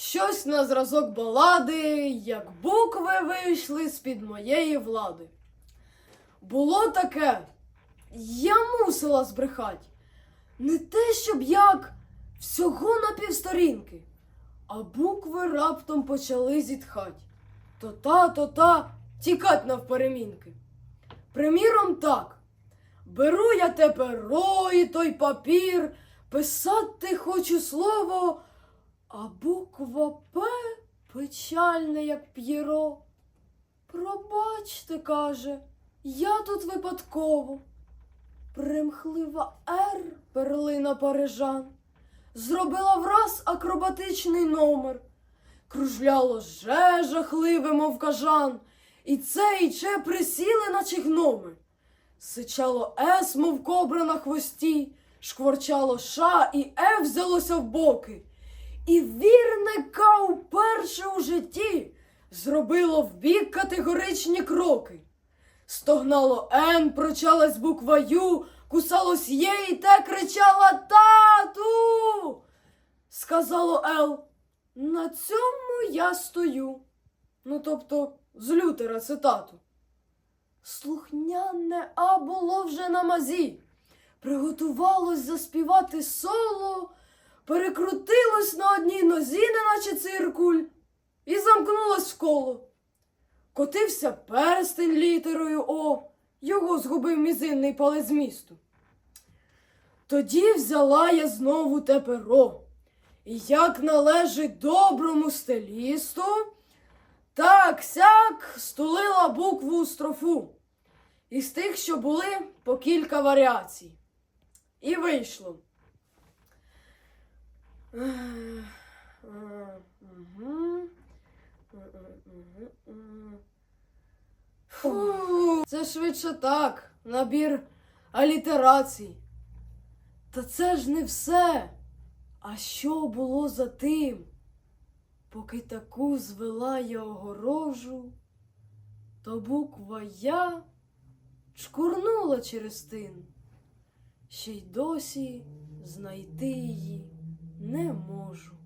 Щось на зразок балади, як букви вийшли з-під моєї влади. Було таке, я мусила збрехать. Не те, щоб як всього на півсторінки, а букви раптом почали зітхать. То та, то та тікать навперемінки. Приміром, так. Беру я те перо і той папір, писати хочу слово, а буква П печальна, як п'єро. Пробачте, каже, я тут випадково. Примхлива Р перлина парижан. Зробила враз акробатичний номер. Кружляло же жахливе, мов кажан, і це і че присіли, наче гноми. Сичало С, мов кобра на хвості, шкворчало Ш і Ф взялося в боки. І вірне К вперше у житті зробило вбік категоричні кроки. Стогнало Н, прочалась буква Ю, кусалось Є і те кричала Тату. Сказало Л. На цьому я стою. Ну, тобто, з лютера цитату. Слухняне А було вже на мазі. Приготувалось заспівати соло, перекрутилось на одній нозі, неначе циркуль, і замкнулось в коло. Котився перстень літерою О, його згубив мізинний палець змісту. Тоді взяла я знову те перо, і як належить доброму стилісту, так сяк стулила букву строфу. Із тих, що були по кілька варіацій. І вийшло. Фу, це швидше так, набір алітерацій. Та це ж не все. А що було за тим? Поки таку звела я огорожу, то буква Я шкурнула через тин, ще й досі знайти її не можу.